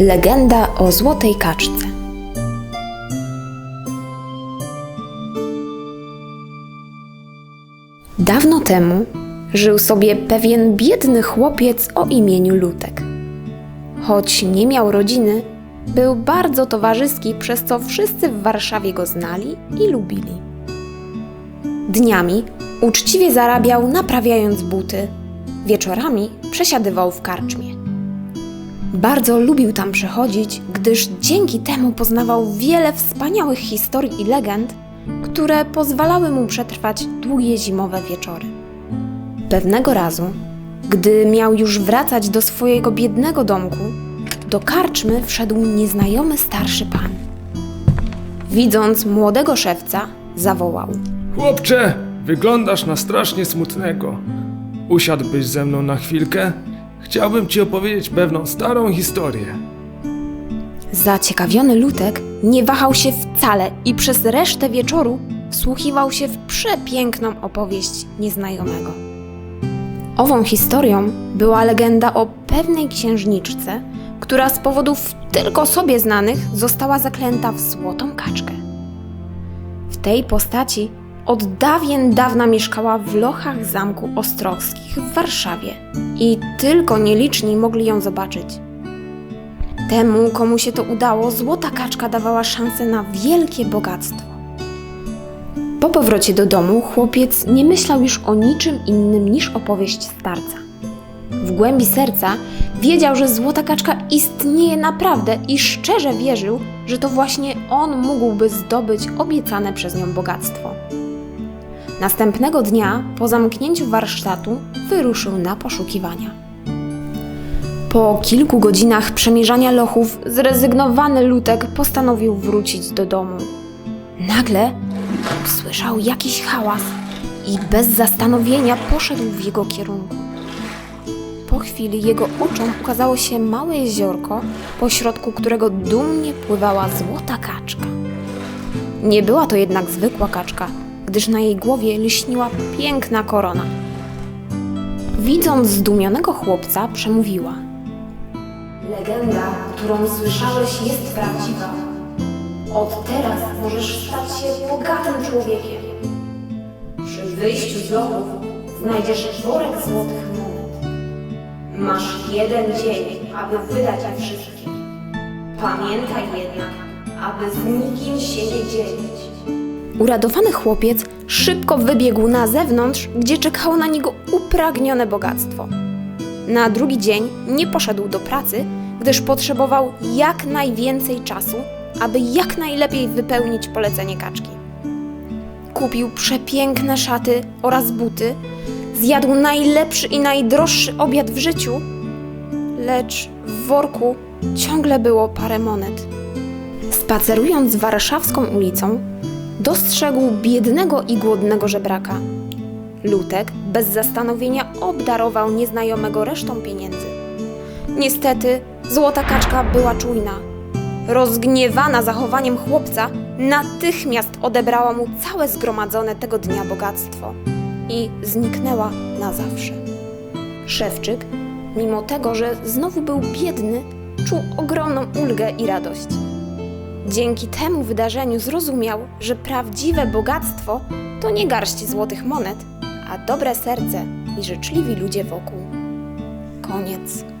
Legenda o złotej kaczce. Dawno temu żył sobie pewien biedny chłopiec o imieniu Lutek. Choć nie miał rodziny, był bardzo towarzyski, przez co wszyscy w Warszawie go znali i lubili. Dniami uczciwie zarabiał naprawiając buty, wieczorami przesiadywał w karczmie. Bardzo lubił tam przychodzić, gdyż dzięki temu poznawał wiele wspaniałych historii i legend, które pozwalały mu przetrwać długie zimowe wieczory. Pewnego razu, gdy miał już wracać do swojego biednego domku, do karczmy wszedł nieznajomy starszy pan. Widząc młodego szewca, zawołał: Chłopcze, wyglądasz na strasznie smutnego. Usiadłbyś ze mną na chwilkę? Chciałbym ci opowiedzieć pewną starą historię. Zaciekawiony Lutek nie wahał się wcale i przez resztę wieczoru wsłuchiwał się w przepiękną opowieść nieznajomego. Ową historią była legenda o pewnej księżniczce, która z powodów tylko sobie znanych została zaklęta w złotą kaczkę. W tej postaci od dawien dawna mieszkała w lochach zamku Ostrowskich w Warszawie i tylko nieliczni mogli ją zobaczyć. Temu, komu się to udało, złota kaczka dawała szansę na wielkie bogactwo. Po powrocie do domu chłopiec nie myślał już o niczym innym niż opowieść starca. W głębi serca wiedział, że złota kaczka istnieje naprawdę i szczerze wierzył, że to właśnie on mógłby zdobyć obiecane przez nią bogactwo. Następnego dnia, po zamknięciu warsztatu, wyruszył na poszukiwania. Po kilku godzinach przemierzania lochów, zrezygnowany Lutek postanowił wrócić do domu. Nagle usłyszał jakiś hałas i bez zastanowienia poszedł w jego kierunku. Po chwili jego oczom ukazało się małe jeziorko, pośrodku którego dumnie pływała złota kaczka. Nie była to jednak zwykła kaczka, gdyż na jej głowie lśniła piękna korona. Widząc zdumionego chłopca, przemówiła – Legenda, którą słyszałeś, jest prawdziwa. Od teraz możesz stać się bogatym człowiekiem. Przy wyjściu z lochów znajdziesz worek złotych monet. Masz jeden dzień, aby wydać je wszystkie. Pamiętaj jednak, aby z nikim się nie dzielić. Uradowany chłopiec szybko wybiegł na zewnątrz, gdzie czekało na niego upragnione bogactwo. Na drugi dzień nie poszedł do pracy, gdyż potrzebował jak najwięcej czasu, aby jak najlepiej wypełnić polecenie kaczki. Kupił przepiękne szaty oraz buty, zjadł najlepszy i najdroższy obiad w życiu, lecz w worku ciągle było parę monet. Spacerując warszawską ulicą, dostrzegł biednego i głodnego żebraka. Lutek bez zastanowienia obdarował nieznajomego resztą pieniędzy. Niestety, złota kaczka była czujna. Rozgniewana zachowaniem chłopca, natychmiast odebrała mu całe zgromadzone tego dnia bogactwo i zniknęła na zawsze. Szewczyk, mimo tego, że znowu był biedny, czuł ogromną ulgę i radość. Dzięki temu wydarzeniu zrozumiał, że prawdziwe bogactwo to nie garść złotych monet, a dobre serce i życzliwi ludzie wokół. Koniec.